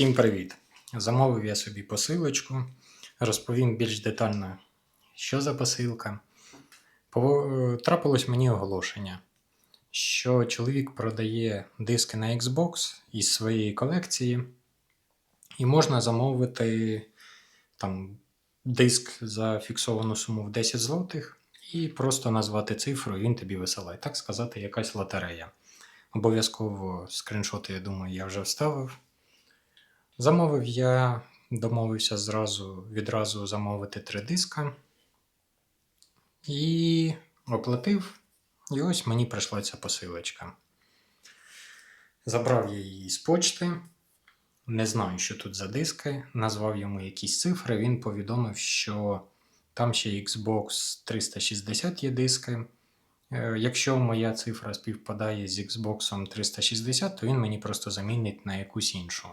Всім привіт! Замовив я собі посилочку. Розповім більш детально, що за посилка. Трапилось мені оголошення, що чоловік продає диски на Xbox із своєї колекції, і можна замовити там, диск за фіксовану суму в 10 злотих і просто назвати цифру, і він тобі висилає. Так сказати, якась лотерея. Обов'язково скріншоти, я думаю, я вже вставив. Замовив я, домовився зразу, відразу замовити три диска. І оплатив. І ось мені прийшла ця посилочка. Забрав я її з почти. Не знаю, що тут за диски. Назвав йому якісь цифри. Він повідомив, що там ще Xbox 360 є диски. Е, Якщо моя цифра співпадає з Xbox 360, то він мені просто замінить на якусь іншу.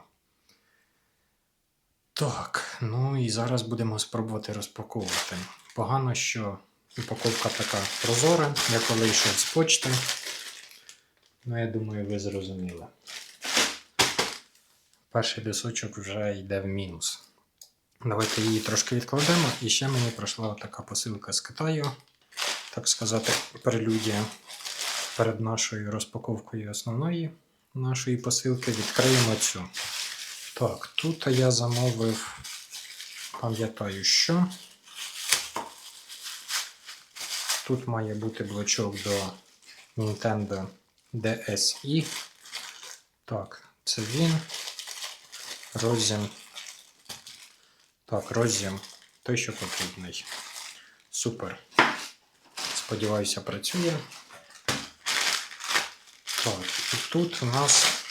Так, ну і зараз будемо спробувати розпаковувати. Погано, що упаковка така прозора, я коли йшов з почти. Ну, я думаю, ви зрозуміли. Перший дисочок вже йде в мінус. Давайте її трошки відкладемо. І ще мені прийшла така посилка з Китаю, так сказати, прелюдія перед нашою розпаковкою основної нашої посилки. Відкриємо цю. Так, тут я замовив, пам'ятаю, що. Тут має бути блочок до Nintendo DSi. Так, це він. Розім. Так, розім. Той, що потрібний. Супер. Сподіваюся, працює. Так, і тут у нас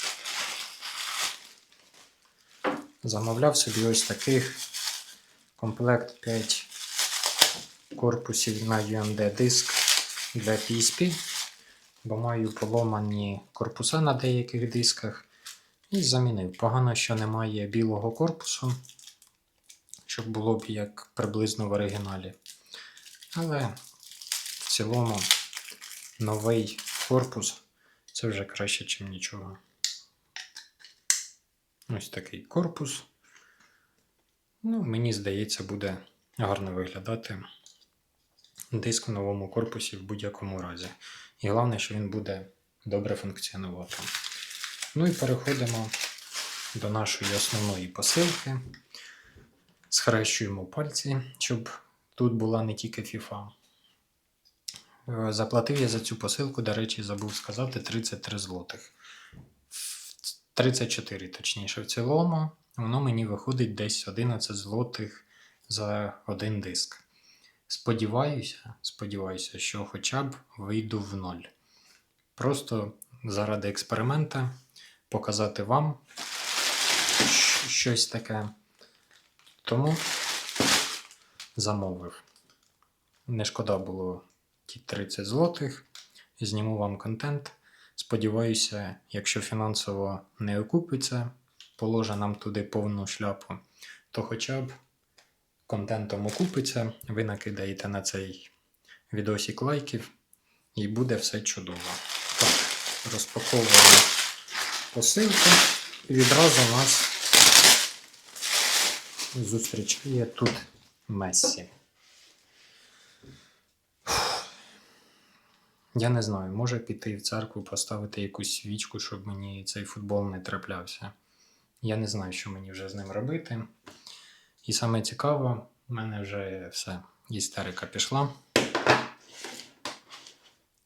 замовляв собі ось таких комплект 5 корпусів на UMD диск для PSP, бо маю поломані корпуса на деяких дисках. І замінив. Погано, що немає білого корпусу, щоб було б як приблизно в оригіналі. Але в цілому новий корпус це вже краще, ніж нічого. Ось такий корпус. Ну, мені здається, буде гарно виглядати диск в новому корпусі в будь-якому разі. І головне, що він буде добре функціонувати. Ну і переходимо до нашої основної посилки. Схрещуємо пальці, щоб тут була не тільки FIFA. Е, Заплатив я за цю посилку, до речі, забув сказати 33 злотих. 34, точніше, в цілому, воно мені виходить десь 11 злотих за один диск. Сподіваюся, сподіваюся, що хоча б вийду в ноль. Просто заради експеримента показати вам щось таке. Тому замовив. Не шкода було ті 30 злотих. Зніму вам контент. Сподіваюся, якщо фінансово не окупиться, положа нам туди повну шляпу, то хоча б контентом окупиться, ви накидаєте на цей відосик лайків і буде все чудово. Так, розпаковуємо посилку і відразу нас зустрічає тут Мессі. Я не знаю, може піти в церкву, поставити якусь свічку, щоб мені цей футбол не траплявся. Я не знаю, що мені вже з ним робити. І саме цікаво, в мене вже все, істерика пішла.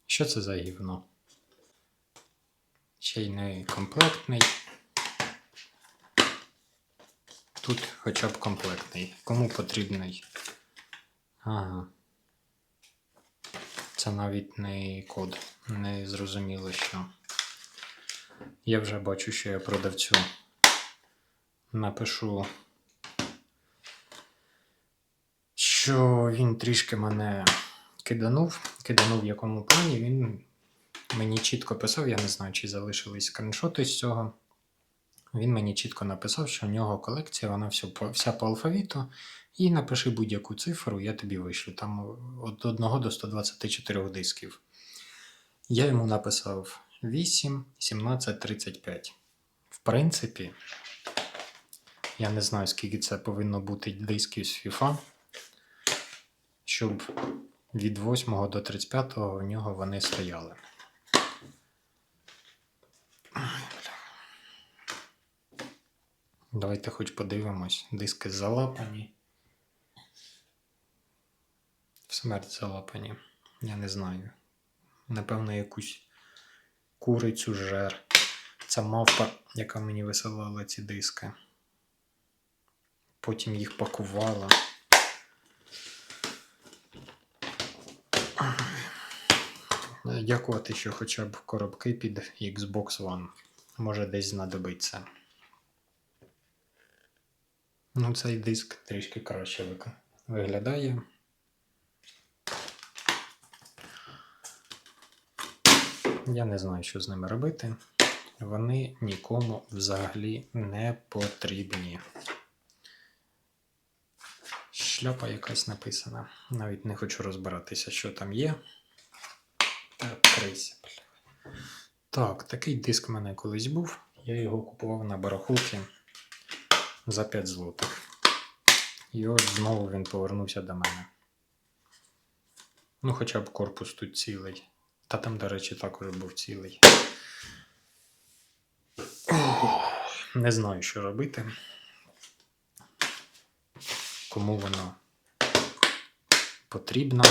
Що це за гівно? Ще й не комплектний. Тут хоча б комплектний. Кому потрібний? Ага. Це навіть не код. Не зрозуміло, що. Я вже бачу, що я продавцю напишу, що він трішки мене киданув. Киданув в якому плані. Він мені чітко писав, я не знаю, чи залишились скріншоти з цього. Він мені чітко написав, що в нього колекція, вона вся вся по алфавіту. І напиши будь-яку цифру, я тобі вишлю. Там від 1 до 124 дисків. Я йому написав 8, 17, 35. В принципі, Я не знаю, скільки це повинно бути дисків з FIFA, щоб від 8 до 35 в нього вони стояли. Давайте хоч подивимось. Диски залапані. Смерть залапані. Я не знаю. Напевно, якусь курицю жер. Це мавпа, яка мені висилала ці диски. Потім їх пакувала. Дякувати, що хоча б коробки під Xbox One. Може десь знадобиться. Ну, цей диск трішки краще виглядає. Я не знаю, що з ними робити. Вони нікому взагалі не потрібні. Шляпа якась написана. Навіть не хочу розбиратися, що там є. Та крийся, бля. Так, такий диск в мене колись був. Я його купував на барахолці за 5 злотих. І от знову він повернувся до мене. Ну, хоча б корпус тут цілий. Та там, до речі, також був цілий. Не знаю, що робити. Кому воно потрібно.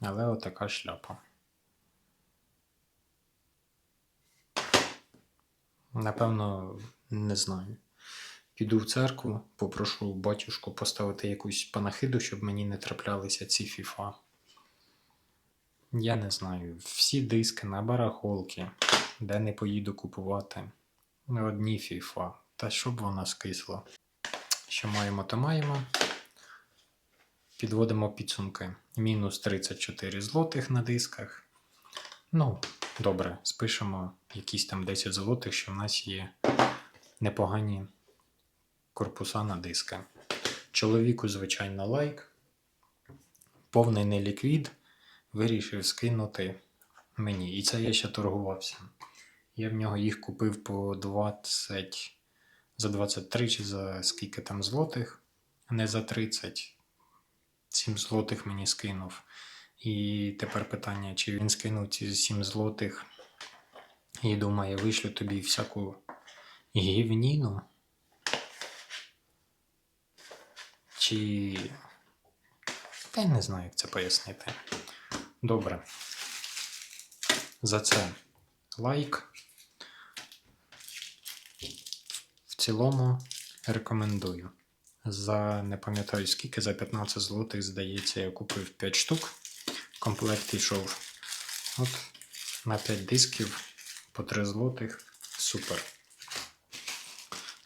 Але отака шляпа. Напевно, не знаю. Піду в церкву, попрошу батюшку поставити якусь панахиду, щоб мені не траплялися ці фіфа. Я не знаю. Всі диски на барахолки, де не поїду купувати. Одні фіфа. Та щоб вона скисла. Що маємо, то маємо. Підводимо підсумки. Мінус 34 злотих на дисках. Ну, добре, спишемо якісь там 10 злотих, що в нас є непогані корпуса на диски. Чоловіку, звичайно, лайк. Повний неліквід вирішив скинути мені. І це я ще торгувався. Я в нього їх купив по 20 за 23 чи за скільки там злотих, не за 30. 7 злотих мені скинув. І тепер питання, чи він скинув ці 7 злотих і думає, вишлю тобі всяку гівніну. Чи. Я не знаю, як це пояснити. Добре. За це лайк. В цілому рекомендую. За не пам'ятаю скільки, за 15 злотих, здається, я купив 5 штук. Комплект йшов от на 5 дисків по 3 злотих. Супер.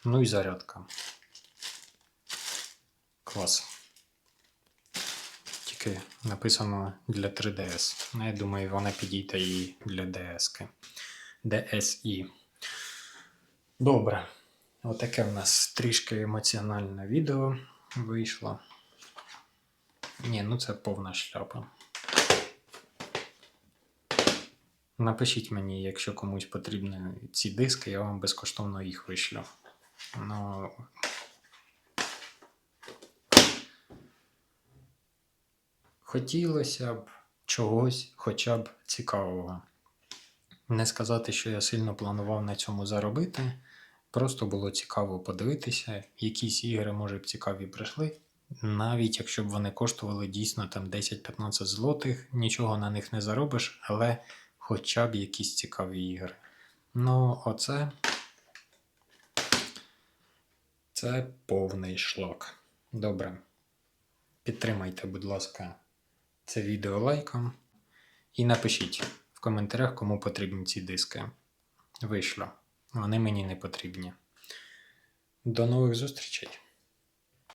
Ну і зарядка. Клас. Тільки написано для 3DS. Ну, я думаю, вона підійде і для DS. DSi. Добре. Отаке в нас трішки емоціональне відео вийшло. Ні, ну це повна шляпа. Напишіть мені, якщо комусь потрібні ці диски, я вам безкоштовно їх вишлю. Ну. Хотілося б чогось хоча б цікавого. Не сказати, що я сильно планував на цьому заробити. Просто було цікаво подивитися, якісь ігри, може б цікаві прийшли. Навіть якщо б вони коштували дійсно там 10-15 злотих, нічого на них не заробиш, але хоча б якісь цікаві ігри. Ну, оце. Це повний шлак. Добре. Підтримайте, будь ласка, це відео лайком. І напишіть в коментарях, кому потрібні ці диски. Вийшло. Вони мені не потрібні. До нових зустрічей!